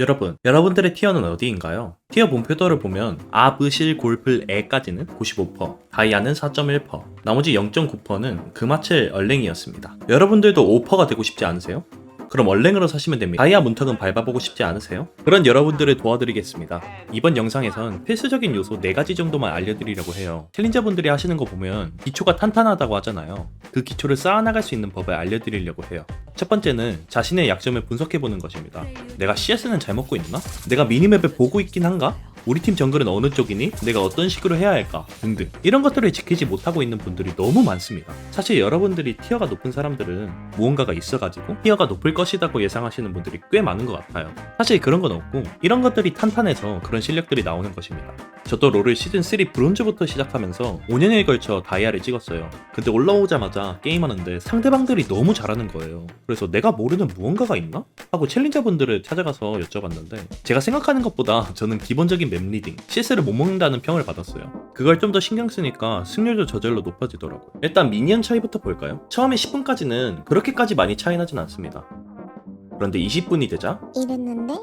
여러분, 여러분들의 티어는 어디인가요? 티어 본표도를 보면 아브실 골플 에까지는 95%, 다이아는 4.1%, 나머지 0.9%는 금화칠 얼랭이었습니다. 여러분들도 5%가 되고 싶지 않으세요? 그럼 얼랭으로 사시면 됩니다. 다이아 문턱은 밟아보고 싶지 않으세요? 그런 여러분들을 도와드리겠습니다. 이번 영상에선 필수적인 요소 4가지 정도만 알려드리려고 해요. 챌린저분들이 하시는 거 보면 기초가 탄탄하다고 하잖아요. 그 기초를 쌓아나갈 수 있는 법을 알려드리려고 해요. 첫 번째는 자신의 약점을 분석해보는 것입니다. 내가 CS는 잘 먹고 있나? 내가 미니맵을 보고 있긴 한가? 우리 팀 정글은 어느 쪽이니? 내가 어떤 식으로 해야 할까? 등등 이런 것들을 지키지 못하고 있는 분들이 너무 많습니다. 사실 여러분들이 티어가 높은 사람들은 무언가가 있어가지고 티어가 높을 것이라고 예상하시는 분들이 꽤 많은 것 같아요. 사실 그런 건 없고 이런 것들이 탄탄해서 그런 실력들이 나오는 것입니다. 저도 롤을 시즌3 브론즈부터 시작하면서 5년에 걸쳐 다이아를 찍었어요. 근데 올라오자마자 게임하는데 상대방들이 너무 잘하는 거예요. 그래서 내가 모르는 무언가가 있나? 하고 챌린저분들을 찾아가서 여쭤봤는데 제가 생각하는 것보다 저는 기본적인 맵 리딩, CS를 못 먹는다는 평을 받았어요. 그걸 좀 더 신경 쓰니까 승률도 저절로 높아지더라고요. 일단 미니언 차이부터 볼까요? 처음에 10분까지는 그렇게까지 많이 차이 나진 않습니다. 그런데 20분이 되자 이랬는데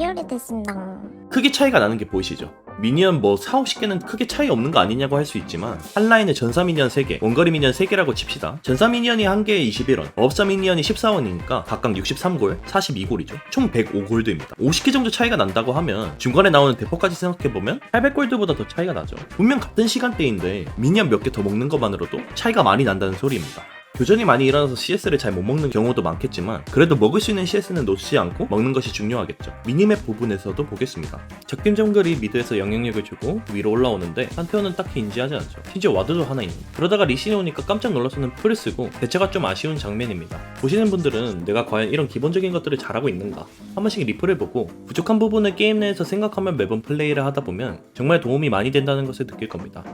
열이 됐습니다. 크게 차이가 나는 게 보이시죠? 미니언 뭐 4, 50개는 크게 차이 없는 거 아니냐고 할 수 있지만 한 라인에 전사 미니언 3개, 원거리 미니언 3개라고 칩시다. 전사 미니언이 한 개에 21원, 업사 미니언이 14원이니까 각각 63골, 42골이죠. 총 105골드입니다. 50개 정도 차이가 난다고 하면 중간에 나오는 대포까지 생각해보면 800골드보다 더 차이가 나죠. 분명 같은 시간대인데 미니언 몇 개 더 먹는 것만으로도 차이가 많이 난다는 소리입니다. 교전이 많이 일어나서 CS를 잘 못 먹는 경우도 많겠지만 그래도 먹을 수 있는 CS는 놓치지 않고 먹는 것이 중요하겠죠. 미니맵 부분에서도 보겠습니다. 적팀 정글이 미드에서 영향력을 주고 위로 올라오는데 한테어는 딱히 인지하지 않죠. 심지어 와드도 하나 있는. 그러다가 리신이 오니까 깜짝 놀라서는 풀을 쓰고 대처가 좀 아쉬운 장면입니다. 보시는 분들은 내가 과연 이런 기본적인 것들을 잘하고 있는가 한 번씩 리플을 보고 부족한 부분을 게임 내에서 생각하며 매번 플레이를 하다 보면 정말 도움이 많이 된다는 것을 느낄 겁니다.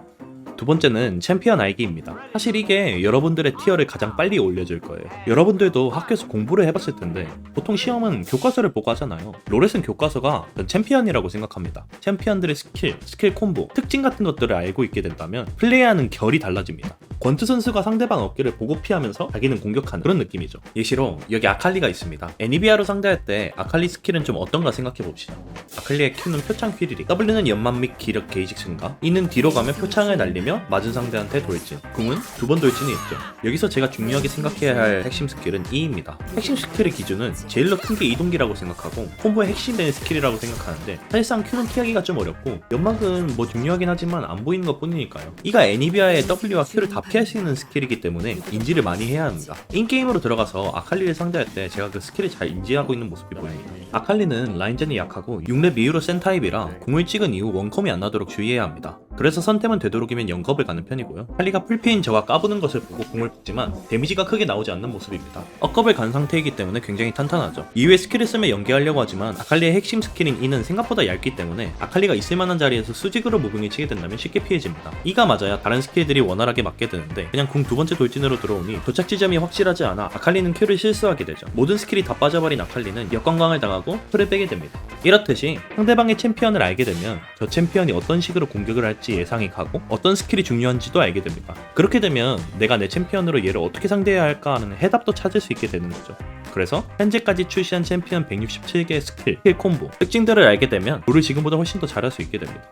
두 번째는 챔피언 알기입니다. 사실 이게 여러분들의 티어를 가장 빨리 올려줄 거예요. 여러분들도 학교에서 공부를 해봤을 텐데 보통 시험은 교과서를 보고 하잖아요. 롤에서는 교과서가 전 챔피언이라고 생각합니다. 챔피언들의 스킬, 스킬 콤보, 특징 같은 것들을 알고 있게 된다면 플레이하는 결이 달라집니다. 권투 선수가 상대방 어깨를 보고 피하면서 자기는 공격하는 그런 느낌이죠. 예시로 여기 아칼리가 있습니다. 애니비아로 상대할 때 아칼리 스킬은 좀 어떤가 생각해 봅시다. 아칼리의 Q는 표창 휘리릭, W는 연만 및 기력 게이지 증가, E는 뒤로 가면 표창을 날리며 맞은 상대한테 돌진, 궁은 두 번 돌진이 있죠. 여기서 제가 중요하게 생각해야 할 핵심 스킬은 E입니다. 핵심 스킬의 기준은 제일로 큰 게 이동기라고 생각하고 콤보의 핵심된 스킬이라고 생각하는데 사실상 Q는 피하기가 좀 어렵고 연막은 뭐 중요하긴 하지만 안 보이는 것 뿐이니까요. 이가 애니비아의 W와 Q를 다 피할 수 있는 스킬이기 때문에 인지를 많이 해야 합니다. 인게임으로 들어가서 아칼리를 상대할 때 제가 그 스킬을 잘 인지하고 있는 모습이 보입니다. 아칼리는 라인전이 약하고 6렙 이후로 센 타입이라 공을 찍은 이후 원컴이 안 나도록 주의해야 합니다. 그래서 선템은 되도록이면 영겁을 가는 편이고요. 칼리가 풀피인 저가 까부는 것을 보고 공을 뽑지만 데미지가 크게 나오지 않는 모습입니다. 억겁을 간 상태이기 때문에 굉장히 탄탄하죠. 이후에 스킬을 쓰며 연계하려고 하지만 아칼리의 핵심 스킬인 E는 생각보다 얇기 때문에 아칼리가 있을 만한 자리에서 수직으로 무빙을 치게 된다면 쉽게 피해집니다. E가 맞아야 다른 스킬들이 원활하게 맞게 되는데 그냥 궁 두 번째 돌진으로 들어오니 도착 지점이 확실하지 않아 아칼리는 Q를 실수하게 되죠. 모든 스킬이 다 빠져버린 아칼리는 역관광을 당하 고 풀을 빼게 됩니다. 이렇듯이 상대방의 챔피언을 알게 되면 저 챔피언이 어떤 식으로 공격을 할지 예상이 가고 어떤 스킬이 중요한지도 알게 됩니다. 그렇게 되면 내가 내 챔피언으로 얘를 어떻게 상대해야 할까 하는 해답도 찾을 수 있게 되는 거죠. 그래서 현재까지 출시한 챔피언 167개의 스킬, 스킬 콤보, 특징들을 알게 되면 롤을 지금보다 훨씬 더 잘할 수 있게 됩니다.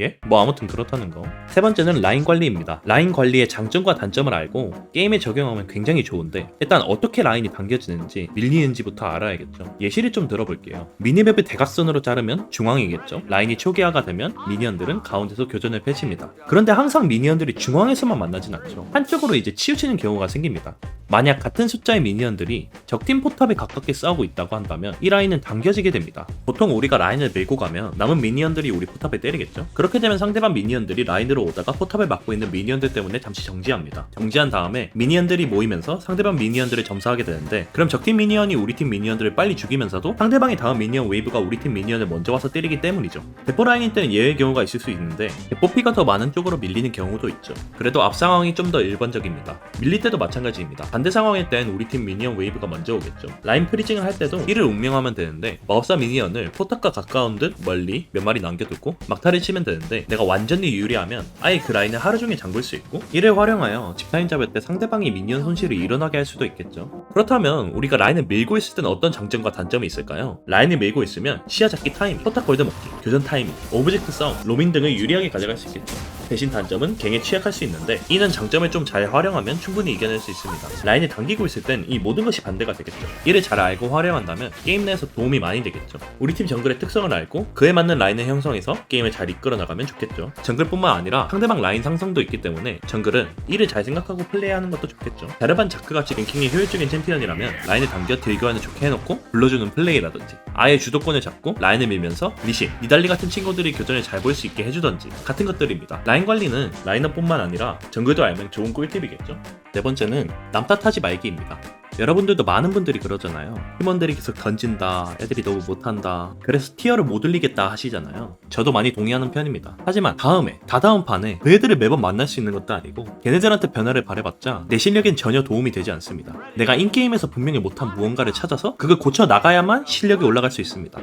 예? 뭐 아무튼 그렇다는 거. 세 번째는 라인 관리입니다. 라인 관리의 장점과 단점을 알고 게임에 적용하면 굉장히 좋은데 일단 어떻게 라인이 당겨지는지 밀리는지부터 알아야겠죠. 예시를 좀 들어볼게요. 미니맵을 대각선으로 자르면 중앙이겠죠. 라인이 초기화가 되면 미니언들은 가운데서 교전을 펼칩니다. 그런데 항상 미니언들이 중앙에서만 만나진 않죠. 한쪽으로 이제 치우치는 경우가 생깁니다. 만약 같은 숫자의 미니언들이 적팀 포탑에 가깝게 싸우고 있다고 한다면 이 라인은 당겨지게 됩니다. 보통 우리가 라인을 밀고 가면 남은 미니언들이 우리 포탑에 때리겠죠. 그렇게 되면 상대방 미니언들이 라인으로 오다가 포탑을 막고 있는 미니언들 때문에 잠시 정지합니다. 정지한 다음에 미니언들이 모이면서 상대방 미니언들을 점사하게 되는데 그럼 적팀 미니언이 우리 팀 미니언들을 빨리 죽이면서도 상대방의 다음 미니언 웨이브가 우리 팀 미니언을 먼저 와서 때리기 때문이죠. 대포 라인일 때는 예외의 경우가 있을 수 있는데 대포 피가 더 많은 쪽으로 밀리는 경우도 있죠. 그래도 앞 상황이 좀 더 일반적입니다. 밀릴 때도 마찬가지입니다. 반대 상황일 땐 우리 팀 미니언 웨이브가 먼저 오겠죠. 라인 프리징을 할 때도 이를 운명하면 되는데 마법사 미니언을 포탑과 가까운 듯 멀리 몇 마리 남겨두고 막타를 치면 되는데 되는데 내가 완전히 유리하면 아예 그 라인을 하루 종일 잠글 수 있고 이를 활용하여 집타임 잡을 때 상대방이 미니언 손실을 일어나게 할 수도 있겠죠. 그렇다면 우리가 라인을 밀고 있을 때는 어떤 장점과 단점이 있을까요? 라인을 밀고 있으면 시야 잡기 타임, 포탑 골드 먹기, 교전 타이밍, 오브젝트 싸움, 로밍 등을 유리하게 가져갈 수 있겠죠. 대신 단점은 갱에 취약할 수 있는데 이는 장점을 좀 잘 활용하면 충분히 이겨낼 수 있습니다. 라인을 당기고 있을 땐 이 모든 것이 반대가 되겠죠. 이를 잘 알고 활용한다면 게임 내에서 도움이 많이 되겠죠. 우리 팀 정글의 특성을 알고 그에 맞는 라인을 형성해서 게임을 잘 이끌어 나가면 좋겠죠. 정글뿐만 아니라 상대방 라인 상성도 있기 때문에 정글은 이를 잘 생각하고 플레이하는 것도 좋겠죠. 자르반 자크같이 랭킹이 효율적인 챔피언이라면 라인을 당겨 딜교환을 좋게 해놓고 불러주는 플레이라든지 아예 주도권을 잡고 라인을 밀면서 리신, 니달리 같은 친구들이 교전을 잘 볼 수 있게 해주던지 같은 것들입니다. 라인 관리는 라인업뿐만 아니라 정글도 알면 좋은 꿀팁이겠죠. 네 번째는 남 탓하지 말기입니다. 여러분들도 많은 분들이 그러잖아요. 팀원들이 계속 던진다, 애들이 너무 못한다, 그래서 티어를 못 올리겠다 하시잖아요. 저도 많이 동의하는 편입니다. 하지만 다음에, 다다음 판에 그 애들을 매번 만날 수 있는 것도 아니고 걔네들한테 변화를 바래봤자 내 실력엔 전혀 도움이 되지 않습니다. 내가 인게임에서 분명히 못한 무언가를 찾아서 그걸 고쳐 나가야만 실력이 올라갈 수 있습니다.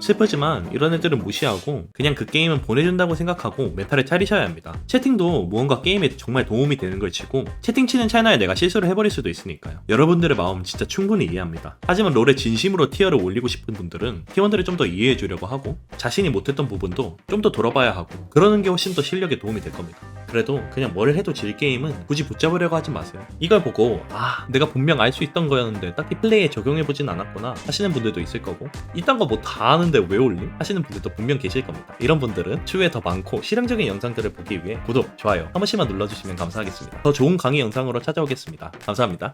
슬프지만 이런 애들은 무시하고 그냥 그 게임은 보내준다고 생각하고 멘탈을 차리셔야 합니다. 채팅도 무언가 게임에 정말 도움이 되는 걸 치고 채팅 치는 찰나에 내가 실수를 해버릴 수도 있으니까요. 여러분들의 마음 진짜 충분히 이해합니다. 하지만 롤에 진심으로 티어를 올리고 싶은 분들은 팀원들을 좀 더 이해해 주려고 하고 자신이 못했던 부분도 좀 더 돌아봐야 하고 그러는 게 훨씬 더 실력에 도움이 될 겁니다. 그래도 그냥 뭘 해도 질 게임은 굳이 붙잡으려고 하지 마세요. 이걸 보고 아 내가 분명 알 수 있던 거였는데 딱히 플레이에 적용해보진 않았구나 하시는 분들도 있을 거고 이딴 거 뭐 다 아는데 왜 올림? 하시는 분들도 분명 계실 겁니다. 이런 분들은 추후에 더 많고 실용적인 영상들을 보기 위해 구독, 좋아요 한 번씩만 눌러주시면 감사하겠습니다. 더 좋은 강의 영상으로 찾아오겠습니다. 감사합니다.